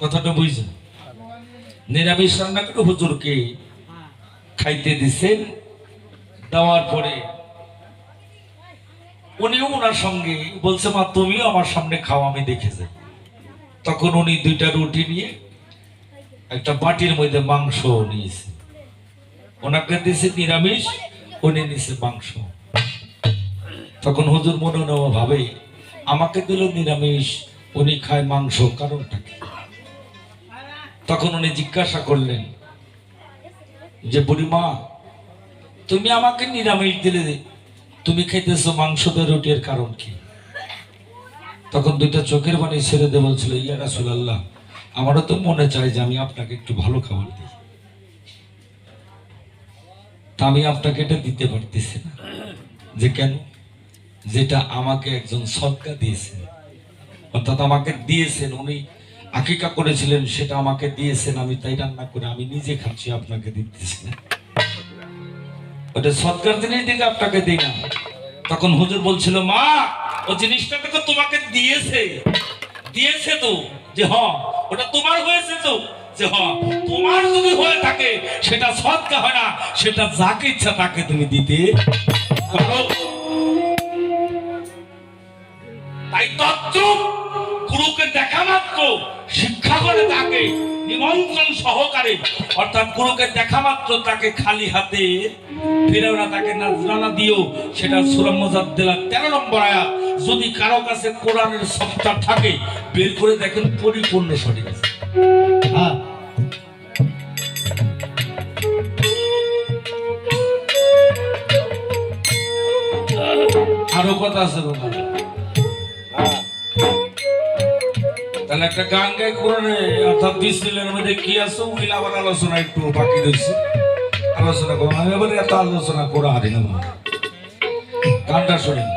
কথাটা নিরামিষ রান্না করে হুজুরকে খাইতে দেওয়ার পরে উনিও ওনার সঙ্গে বলছে, মা, তুমিও আমার সামনে খাও, আমি তখন উনি দুইটা রুটি নিয়ে একটা বাটির মধ্যে মাংস নিয়েছে। ওনাকে দিয়েছে নিরামিষ, উনি নিয়েছে মাংস। তখন হুজুর মনে মনে ভাবে আমাকে দিল নিরামিষ উনি খায় মাংস, কারণটা তখন উনি জিজ্ঞাসা করলেন, যে বুড়িমা, তুমি আমাকে নিরামিষ দিলে তুমি খাইতেছো মাংস দিয়ে রুটির কারণ কি? তখন দুইটা চোখের পানি ছেড়ে দিয়ে বলছিল, ইয়া রাসূলুল্লাহ, আমারও তো মনে চায় যে আমি আপনাকে একটু ভালো খাবার দিই। তা আমি আপনাকে এটা দিতে পারতেছি না। যে কেন? যেটা আমাকে একজন সদকা দিয়েছেন অর্থাৎ আমাকে দিয়েছেন, উনি আকিকা করেছিলেন, সেটা আমাকে দিয়েছেন, আমি তাই রান্না করে, আমি নিজে খাচ্ছি, আপনাকে দিতেছি ওটা সৎকার জিনিস দিকে আপনাকে দিই না। তখন হুজুর বলছিল, মা, ও জিনিসটা তো তোমাকে দিয়েছে। দিয়েছে তো, যে হ, ওটা তোমার হয়েছে তো, যে হ, তোমার যদি হয়ে থাকে, সেটা সৎকা হয় না, সেটা যাকে ইচ্ছা তাকে তুমি দিতে তাই তত্ত্ব গুরুকে দেখা মাত্র শিক্ষা করে তাকে নিমন্ত্রণ সহকারে। অর্থাৎ গুরুকে দেখা মাত্র তাকে খালি হাতে ফিরেও না তাকে নাজরানা দিও সেটা সুরম মোজাদ্দেলা তেরো নম্বর আয়াত। যদি কারও কাছে কোরআনের সপ্তাহ থাকে বের করে দেখেন পরিপূর্ণ সঠিক। আছে হ্যাঁ আরও কথা আছে বাবা তাহলে একটা গান গাই কোরআনে অর্থাৎ বিসমিল্লাহর মধ্যে কি আছে উইল আবার আলোচনা একটু বাকি রয়েছে। আলোচনা করো, আমি এবারে এত আলোচনা করা বাবা। গানটা শুনেন।